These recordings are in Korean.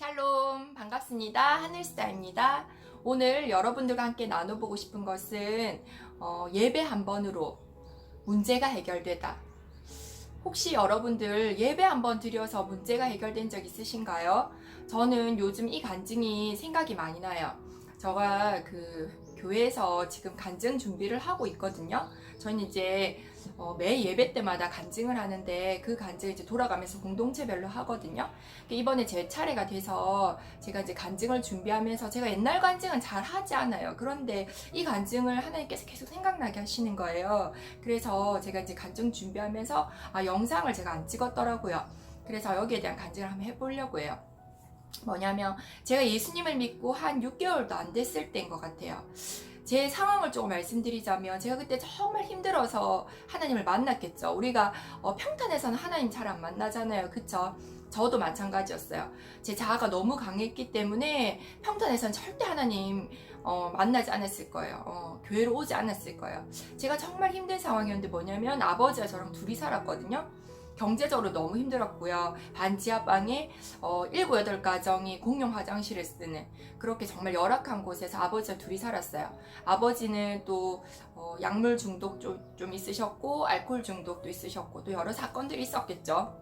샬롬 반갑습니다. 하늘스타입니다. 오늘 여러분들과 함께 나눠보고 싶은 것은 어, 예배 한 번으로 문제가 해결되다. 혹시 여러분들 예배 한 번 드려서 문제가 해결된 적 있으신가요? 저는 요즘 이 간증이 생각이 많이 나요. 제가 그 교회에서 지금 간증 준비를 하고 있거든요 저는 이제 어, 매 예배 때마다 간증을 하는데 그 간증을 이제 돌아가면서 공동체별로 하거든요. 이번에 제 차례가 돼서 제가 이제 간증을 준비하면서 제가 옛날 간증은 잘 하지 않아요. 그런데 이 간증을 하나님께서 계속 생각나게 하시는 거예요. 그래서 제가 이제 간증 준비하면서 아, 영상을 제가 안 찍었더라고요. 그래서 여기에 대한 간증을 한번 해보려고 해요. 뭐냐면 제가 예수님을 믿고 한 6개월도 안 됐을 때인 것 같아요. 제 상황을 조금 말씀드리자면 제가 그때 정말 힘들어서 하나님을 만났겠죠. 우리가 어, 평탄에서는 하나님 잘 안 만나잖아요. 그쵸? 저도 마찬가지였어요. 제 자아가 너무 강했기 때문에 평탄에서는 절대 하나님 어, 만나지 않았을 거예요. 어, 교회로 오지 않았을 거예요. 제가 정말 힘든 상황이었는데 뭐냐면 아버지와 저랑 둘이 살았거든요. 경제적으로 너무 힘들었고요. 반 지하방에 어, 7, 8가정이 공용 화장실을 쓰는 그렇게 정말 열악한 곳에서 아버지와 둘이 살았어요. 아버지는 또 어, 약물 중독 좀, 좀 있으셨고 알코올 중독도 있으셨고 또 여러 사건들이 있었겠죠.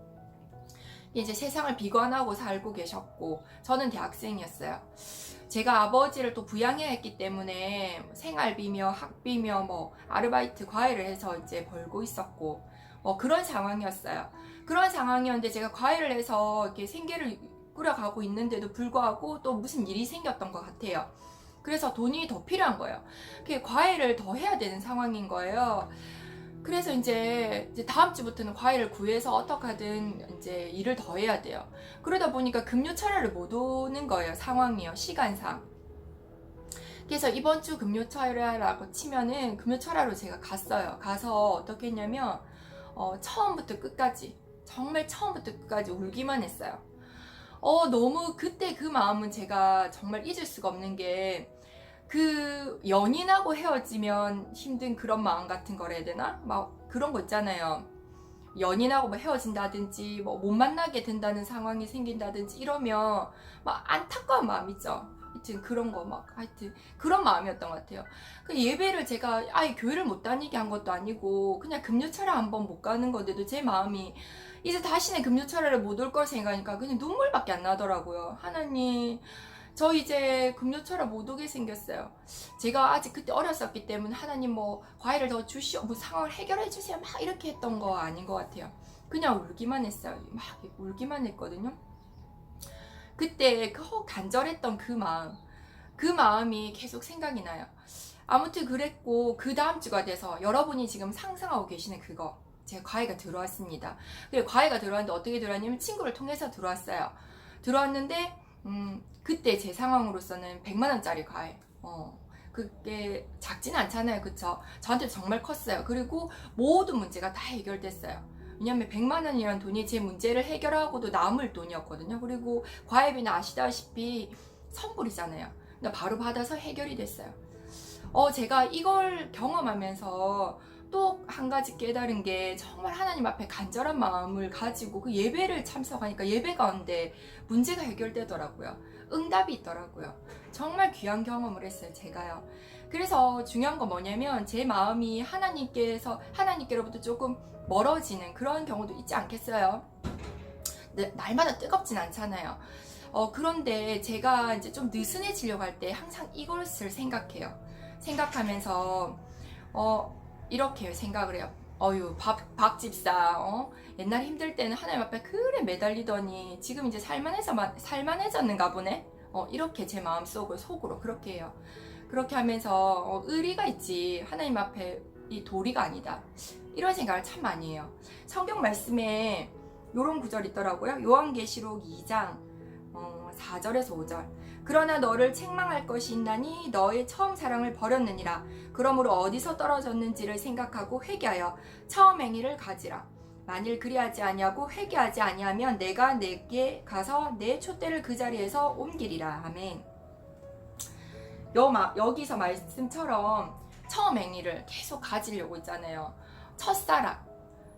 이제 세상을 비관하고 살고 계셨고 저는 대학생이었어요. 제가 아버지를 또 부양해야 했기 때문에 생활비며 학비며 뭐 아르바이트 과외를 해서 이제 벌고 있었고 어, 그런 상황이었어요. 그런 상황이었는데 제가 과외를 해서 이렇게 생계를 꾸려가고 있는데도 불구하고 또 무슨 일이 생겼던 것 같아요. 그래서 돈이 더 필요한 거예요. 그 과외를 더 해야 되는 상황인 거예요. 그래서 이제, 이제 다음 주부터는 과외를 구해서 어떻게든 이제 일을 더 해야 돼요. 그러다 보니까 금요 철야를 못 오는 거예요. 상황이요. 시간상. 그래서 이번 주 금요 철야라고 치면은 금요 철야로 제가 갔어요. 가서 어떻게 했냐면 어, 처음부터 끝까지 정말 처음부터 끝까지 울기만 했어요. 어, 너무 그때 그 마음은 제가 정말 잊을 수가 없는 게 그 연인하고 헤어지면 힘든 그런 마음 같은 거라 해야 되나? 막 그런 거 있잖아요. 연인하고 뭐 헤어진다든지 뭐 못 만나게 된다는 상황이 생긴다든지 이러면 막 안타까운 마음 있죠. 하여튼 그런 거 막 하여튼 그런 마음이었던 것 같아요. 그 예배를 제가 아예 교회를 못 다니게 한 것도 아니고 그냥 금요철에 한번 못 가는 건데도 제 마음이 이제 다시는 금요철에를 못올 걸 생각하니까 그냥 눈물밖에 안 나더라고요. 하나님 저 이제 금요철에 못 오게 생겼어요. 제가 아직 그때 어렸었기 때문에 하나님 뭐 과일을 더 주시오, 뭐 상황을 해결해 주세요, 막 이렇게 했던 거 아닌 것 같아요. 그냥 울기만 했어요. 막 울기만 했거든요. 그때 그 간절했던 그 마음, 그 마음이 계속 생각이 나요. 아무튼 그랬고 그 다음 주가 돼서 여러분이 지금 상상하고 계시는 그거 제가 과외가 들어왔습니다. 그리고 과외가 들어왔는데 어떻게 들어왔냐면 친구를 통해서 들어왔어요. 들어왔는데 음, 그때 제 상황으로서는 100만 원짜리 과외. 어. 그게 작진 않잖아요. 그쵸? 저한테 정말 컸어요. 그리고 모든 문제가 다 해결됐어요. 왜냐면 100만 원이라는 돈이 제 문제를 해결하고도 남을 돈이었거든요. 그리고 과외비는 아시다시피 선불이잖아요. 바로 받아서 해결이 됐어요. 어, 제가 이걸 경험하면서 또 한 가지 깨달은 게 정말 하나님 앞에 간절한 마음을 가지고 그 예배를 참석하니까 예배 가운데 문제가 해결되더라고요. 응답이 있더라고요. 정말 귀한 경험을 했어요, 제가요. 그래서 중요한 건 뭐냐면 제 마음이 하나님께서 하나님께로부터 조금 멀어지는 그런 경우도 있지 않겠어요? 네, 날마다 뜨겁진 않잖아요. 어, 그런데 제가 이제 좀 느슨해지려고 할 때 항상 이것을 생각해요. 생각하면서 어, 이렇게 생각을 해요. 어유 박, 박 집사 어? 옛날 힘들 때는 하나님 앞에 그래 매달리더니 지금 이제 살만해서 살만해졌는가 보네. 어, 이렇게 제 마음속을 속으로 그렇게 해요. 그렇게 하면서 어, 의리가 있지 하나님 앞에 이 도리가 아니다. 이런 생각을 참 많이 해요. 성경 말씀에 이런 구절 있더라고요. 요한계시록 2장 어, 4절에서 5절. 그러나 너를 책망할 것이 있나니 너의 처음 사랑을 버렸느니라. 그러므로 어디서 떨어졌는지를 생각하고 회개하여 처음 행위를 가지라. 만일 그리하지 아니하고 회개하지 아니하면 내가 내게 가서 내 촛대를 그 자리에서 옮기리라. 아멘. 여, 여기서 말씀처럼 처음 행위를 계속 가지려고 있잖아요. 첫사랑.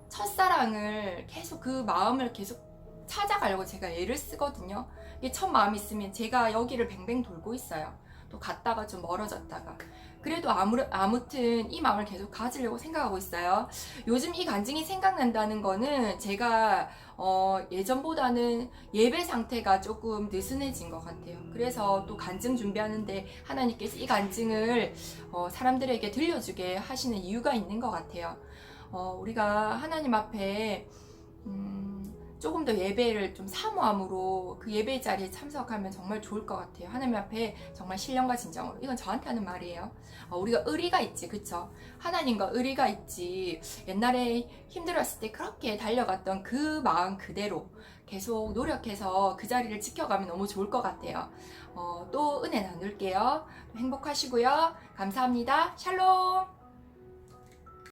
첫사랑을 계속 그 마음을 계속 찾아가려고 제가 애를 쓰거든요. 이게 첫 마음이 있으면 제가 여기를 뱅뱅 돌고 있어요. 또 갔다가 좀 멀어졌다가. 그래도 아무, 아무튼 이 마음을 계속 가지려고 생각하고 있어요. 요즘 이 간증이 생각난다는 거는 제가 어, 예전보다는 예배 상태가 조금 느슨해진 것 같아요. 그래서 또 간증 준비하는데 하나님께서 이 간증을 어, 사람들에게 들려주게 하시는 이유가 있는 것 같아요. 어, 우리가 하나님 앞에 음, 조금 더 예배를 좀 사모함으로 그 예배 자리에 참석하면 정말 좋을 것 같아요. 하나님 앞에 정말 신령과 진정으로. 이건 저한테 하는 말이에요. 어, 우리가 의리가 있지, 그쵸? 하나님과 의리가 있지. 옛날에 힘들었을 때 그렇게 달려갔던 그 마음 그대로 계속 노력해서 그 자리를 지켜가면 너무 좋을 것 같아요. 어, 또 은혜 나눌게요. 행복하시고요. 감사합니다. 샬롬!